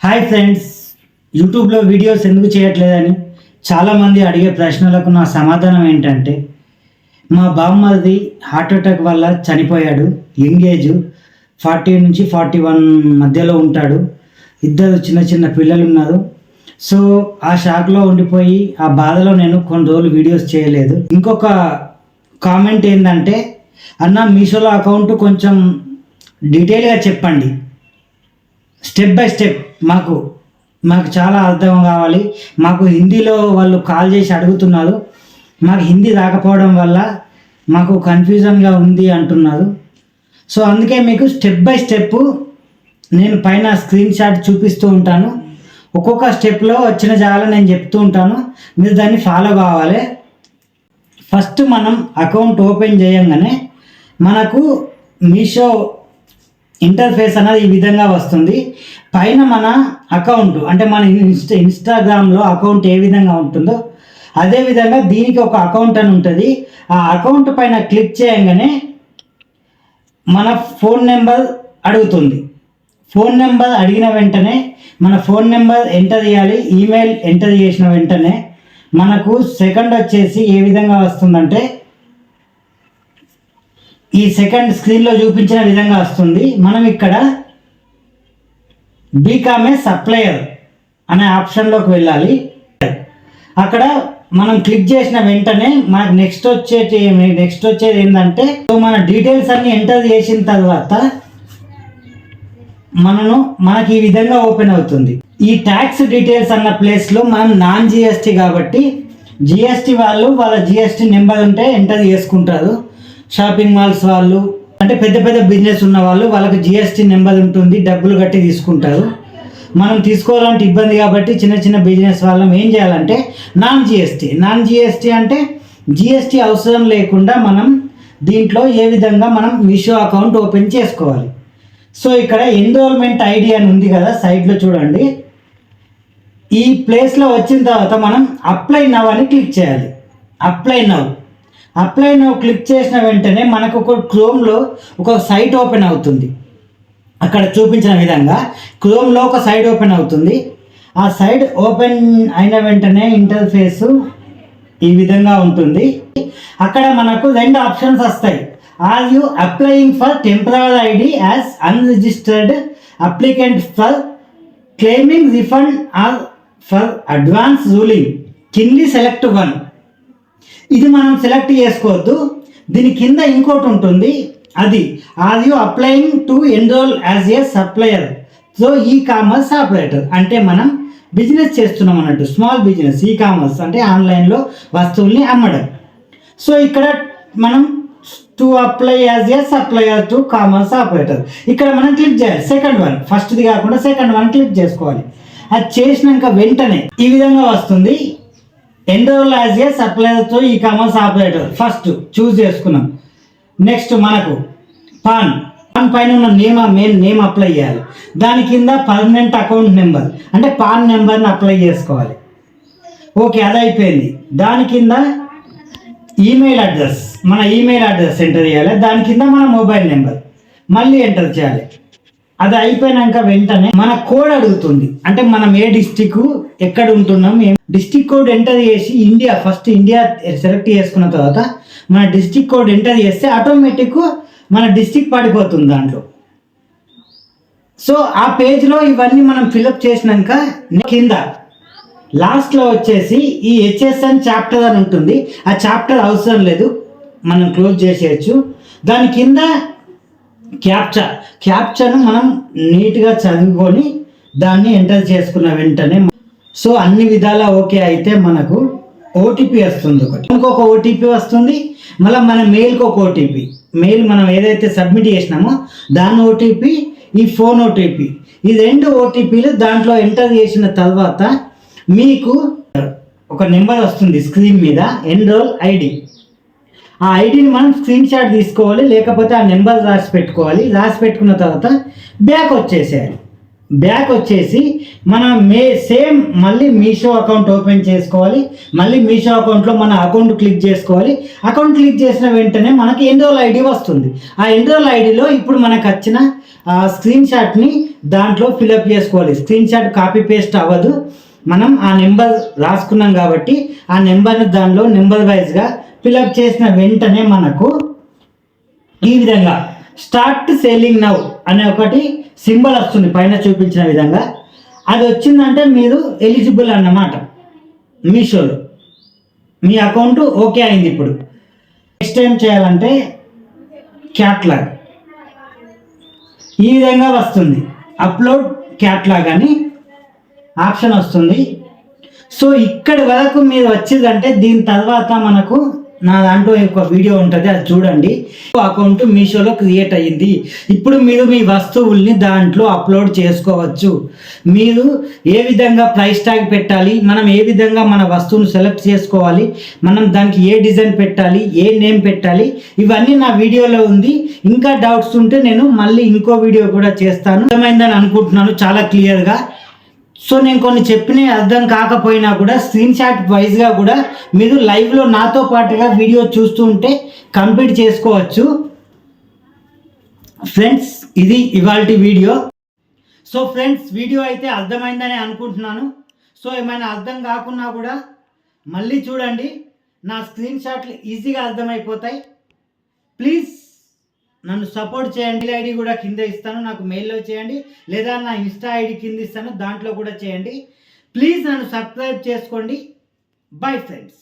Hi friends యూట్యూబ్లో videos ఎందుకు చేయట్లేదని చాలామంది అడిగే ప్రశ్నలకు నా సమాధానం ఏంటంటే మా బామ్మది హార్ట్ అటాక్ వల్ల చనిపోయాడు యంగ్ ఏజ్ ఫార్టీ నుంచి ఫార్టీ వన్ మధ్యలో ఉంటాడు ఇద్దరు చిన్న చిన్న పిల్లలు ఉన్నారు సో ఆ షాక్లో ఉండిపోయి ఆ బాధలో నేను కొన్ని రోజులు వీడియోస్ చేయలేదు. ఇంకొక కామెంట్ ఏంటంటే అన్న మీషోలో అకౌంట్ కొంచెం డీటెయిల్గా చెప్పండి. స్టెప్ బై స్టెప్ మాకు మాకు చాలా అర్థం కావాలి. మాకు హిందీలో వాళ్ళు కాల్ చేసి అడుగుతున్నారు. మాకు హిందీ రాకపోవడం వల్ల మాకు కన్ఫ్యూజన్గా ఉంది అంటున్నారు. సో అందుకే మీకు స్టెప్ బై స్టెప్ నేను పైన స్క్రీన్ షాట్ చూపిస్తూ ఉంటాను. ఒక్కొక్క స్టెప్లో వచ్చిన జాగా నేను చెప్తూ ఉంటాను. మీరు దాన్ని ఫాలో కావాలి. ఫస్ట్ మనం అకౌంట్ ఓపెన్ చేయంగానే మనకు మీషో ఇంటర్ఫేస్ అనేది ఈ విధంగా వస్తుంది. పైన మన అకౌంట్ అంటే మన ఇన్స్టా ఇన్స్టాగ్రామ్లో అకౌంట్ ఏ విధంగా ఉంటుందో అదే విధంగా దీనికి ఒక అకౌంట్ అని ఉంటుంది. ఆ అకౌంట్ పైన క్లిక్ చేయగానే మన ఫోన్ నెంబర్ అడుగుతుంది. ఫోన్ నెంబర్ అడిగిన వెంటనే మన ఫోన్ నెంబర్ ఎంటర్ చేయాలి. ఈమెయిల్ ఎంటర్ చేసిన వెంటనే మనకు సెకండ్ వచ్చేసి ఏ విధంగా వస్తుందంటే ఈ సెకండ్ స్క్రీన్లో చూపించిన విధంగా వస్తుంది. మనం ఇక్కడ బీకామే సప్లయర్ అనే ఆప్షన్లోకి వెళ్ళాలి. అక్కడ మనం క్లిక్ చేసిన వెంటనే మనకు నెక్స్ట్ వచ్చేటి నెక్స్ట్ వచ్చేది ఏంటంటే సో మన డీటెయిల్స్ అన్ని ఎంటర్ చేసిన తర్వాత మనను మనకి ఈ విధంగా ఓపెన్ అవుతుంది. ఈ ట్యాక్స్ డీటెయిల్స్ అన్న ప్లేస్లో మనం నాన్ జిఎస్టీ కాబట్టి జిఎస్టీ వాళ్ళు వాళ్ళ జిఎస్టీ నెంబర్ ఉంటే ఎంటర్ చేసుకుంటారు. షాపింగ్ మాల్స్ వాళ్ళు అంటే పెద్ద పెద్ద బిజినెస్ ఉన్న వాళ్ళు వాళ్ళకి జిఎస్టీ నెంబర్ ఉంటుంది డబ్బులు కట్టి తీసుకుంటారు. మనం తీసుకోవాలంటే ఇబ్బంది కాబట్టి చిన్న చిన్న బిజినెస్ వాళ్ళం ఏం చేయాలంటే నాన్ జిఎస్టీ నాన్ జిఎస్టీ అంటే జిఎస్టీ అవసరం లేకుండా మనం దీంట్లో ఏ విధంగా మనం మీషో అకౌంట్ ఓపెన్ చేసుకోవాలి. సో ఇక్కడ ఎన్రోల్మెంట్ ఐడి అని ఉంది కదా సైడ్లో చూడండి. ఈ ప్లేస్లో వచ్చిన తర్వాత మనం అప్లై నవ్ అని క్లిక్ చేయాలి. Apply now. అప్లై నువ్వు క్లిక్ చేసిన వెంటనే మనకు ఒక క్రోమ్లో ఒక సైట్ ఓపెన్ అవుతుంది. అక్కడ చూపించిన విధంగా క్రోమ్లో ఒక సైడ్ ఓపెన్ అవుతుంది. ఆ సైడ్ ఓపెన్ అయిన వెంటనే ఇంటర్ఫేస్ ఈ విధంగా ఉంటుంది. అక్కడ మనకు రెండు ఆప్షన్స్ వస్తాయి. Are you applying for temporary ID as unregistered applicant for claiming refund or for advance ruling కింది సెలెక్ట్ వన్ ఇది మనం సెలెక్ట్ చేసుకోవద్దు. దీని కింద ఇంకోటి ఉంటుంది. అది are you applying to enrol as a supplier so e commerce operator అంటే మనం బిజినెస్ చేస్తున్నాం అన్నట్టు. స్మాల్ బిజినెస్ ఈ కామర్స్ అంటే ఆన్లైన్లో వస్తువుల్ని అమ్మడం. సో ఇక్కడ మనం to apply as a supplier to commerce operator ఇక్కడ మనం క్లిక్ చేయాలి. సెకండ్ వన్ ఫస్ట్ది కాకుండా సెకండ్ వన్ క్లిక్ చేసుకోవాలి. అది చేసినాక వెంటనే ఈ విధంగా వస్తుంది. ఎన్రోల్ యాజ్ ఏ సప్లయర్తో e commerce operator first choose చేసుకున్నాం. నెక్స్ట్ మనకు పాన్ పాన్ పైన ఉన్న నేమ్ మెయిన్ నేమ్ అప్లై చేయాలి. దాని కింద పర్మనెంట్ అకౌంట్ నెంబర్ అంటే పాన్ నెంబర్ని అప్లై చేసుకోవాలి. ఓకే అది అయిపోయింది. దాని కింద ఈమెయిల్ అడ్రస్ మన ఈమెయిల్ అడ్రస్ ఎంటర్ చేయాలి. దాని కింద మన మొబైల్ నెంబర్ మళ్ళీ ఎంటర్ చేయాలి. అది అయిపోయినాక వెంటనే మన కోడ్ అడుగుతుంది. అంటే మనం ఏ డిస్టిక్ ఎక్కడ ఉంటున్నాం ఏం డిస్టిక్ కోడ్ ఎంటర్ చేసి ఇండియా ఫస్ట్ ఇండియా సెలెక్ట్ చేసుకున్న తర్వాత మన డిస్టిక్ కోడ్ ఎంటర్ చేస్తే ఆటోమేటిక్ మన డిస్టిక్ పడిపోతుంది దాంట్లో. సో ఆ పేజ్లో ఇవన్నీ మనం ఫిలప్ చేసినాక కింద లాస్ట్లో వచ్చేసి ఈ హెచ్ఎస్ఎన్ చాప్టర్ అని ఉంటుంది. ఆ చాప్టర్ అవసరం లేదు. మనం క్లోజ్ చేసేయచ్చు. దాని కింద క్యాప్చా క్యాప్చాను మనం నీట్గా చదువుకొని దాన్ని ఎంటర్ చేసుకున్న వెంటనే సో అన్ని విధాలా ఓకే అయితే మనకు ఓటీపీ వస్తుంది ఒకటి. ఇంకొక ఓటీపీ వస్తుంది. మళ్ళీ మన మెయిల్కి ఒక ఓటీపీ. మెయిల్ మనం ఏదైతే సబ్మిట్ చేసినామో దాని ఓటీపీ ఈ ఫోన్ ఓటీపీ. ఈ రెండు ఓటీపీలు దాంట్లో ఎంటర్ చేసిన తర్వాత మీకు ఒక నెంబర్ వస్తుంది స్క్రీన్ మీద ఎన్రోల్ ఐడి. ఆ ఐడిని మనం స్క్రీన్ షాట్ తీసుకోవాలి లేకపోతే ఆ నెంబర్ రాసి పెట్టుకోవాలి. రాసి పెట్టుకున్న తర్వాత బ్యాక్ వచ్చేసేయాలి. బ్యాక్ వచ్చేసి మనం మే సేమ్ మళ్ళీ మీషో అకౌంట్ ఓపెన్ చేసుకోవాలి. మళ్ళీ మీషో అకౌంట్లో మన అకౌంట్ క్లిక్ చేసుకోవాలి. అకౌంట్ క్లిక్ చేసిన వెంటనే మనకి ఎన్రోల్ ఐడి వస్తుంది. ఆ ఎన్రోల్ ఐడిలో ఇప్పుడు మనకు వచ్చిన ఆ స్క్రీన్ షాట్ని దాంట్లో ఫిలప్ చేసుకోవాలి. స్క్రీన్ షాట్ కాపీ పేస్ట్ అవ్వదు. మనం ఆ నెంబర్ రాసుకున్నాం కాబట్టి ఆ నెంబర్ని దానిలో నెంబర్ వైజ్గా ఫిలప్ చేసిన వెంటనే మనకు ఈ విధంగా స్టార్ట్ సేలింగ్ నౌ అనే ఒకటి సింబల్ వస్తుంది పైన చూపించిన విధంగా. అది వచ్చిందంటే మీరు ఎలిజిబుల్ అన్నమాట మీషోలో. మీ అకౌంట్ ఓకే అయింది ఇప్పుడు. నెక్స్ట్ ఏం చేయాలంటే క్యాట్లాగ్ ఈ విధంగా వస్తుంది. అప్లోడ్ క్యాట్లాగ్ అని ఆప్షన్ వస్తుంది. సో ఇక్కడి వరకు మీరు వచ్చిందంటే దీని తర్వాత మనకు నా దాంట్లో ఒక వీడియో ఉంటుంది అది చూడండి. అకౌంట్ మీషోలో క్రియేట్ అయ్యింది. ఇప్పుడు మీరు మీ వస్తువుల్ని దాంట్లో అప్లోడ్ చేసుకోవచ్చు. మీరు ఏ విధంగా ప్రైస్ ట్యాగ్ పెట్టాలి మనం ఏ విధంగా మన వస్తువును సెలెక్ట్ చేసుకోవాలి మనం దానికి ఏ డిజైన్ పెట్టాలి ఏ నేమ్ పెట్టాలి ఇవన్నీ నా వీడియోలో ఉంది. ఇంకా డౌట్స్ ఉంటే నేను మళ్ళీ ఇంకో వీడియో కూడా చేస్తాను. అర్థమైందని అనుకుంటున్నాను చాలా క్లియర్గా. సో నేను కొన్ని చెప్పిన అర్థం కాకపోయినా కూడా స్క్రీన్ షాట్ వైజ్గా కూడా మీరు లైవ్లో నాతో పాటుగా వీడియో చూస్తూ ఉంటే కంప్లీట్ చేసుకోవచ్చు. ఫ్రెండ్స్ ఇది ఇవాళ వీడియో సో ఫ్రెండ్స్ వీడియో అయితే అర్థమైందని అనుకుంటున్నాను. సో ఏమైనా అర్థం కాకున్నా కూడా మళ్ళీ చూడండి. నా స్క్రీన్ షాట్లు ఈజీగా అర్థమైపోతాయి. ప్లీజ్ నన్ను సపోర్ట్ చేయండి ఐడి కూడా కింద ఇస్తాను నాకు మెయిల్లో చేయండి లేదా నా ఇన్స్టా ఐడి కింద ఇస్తాను దాంట్లో కూడా చేయండి. ప్లీజ్ నన్ను సబ్స్క్రైబ్ చేసుకోండి. Bye friends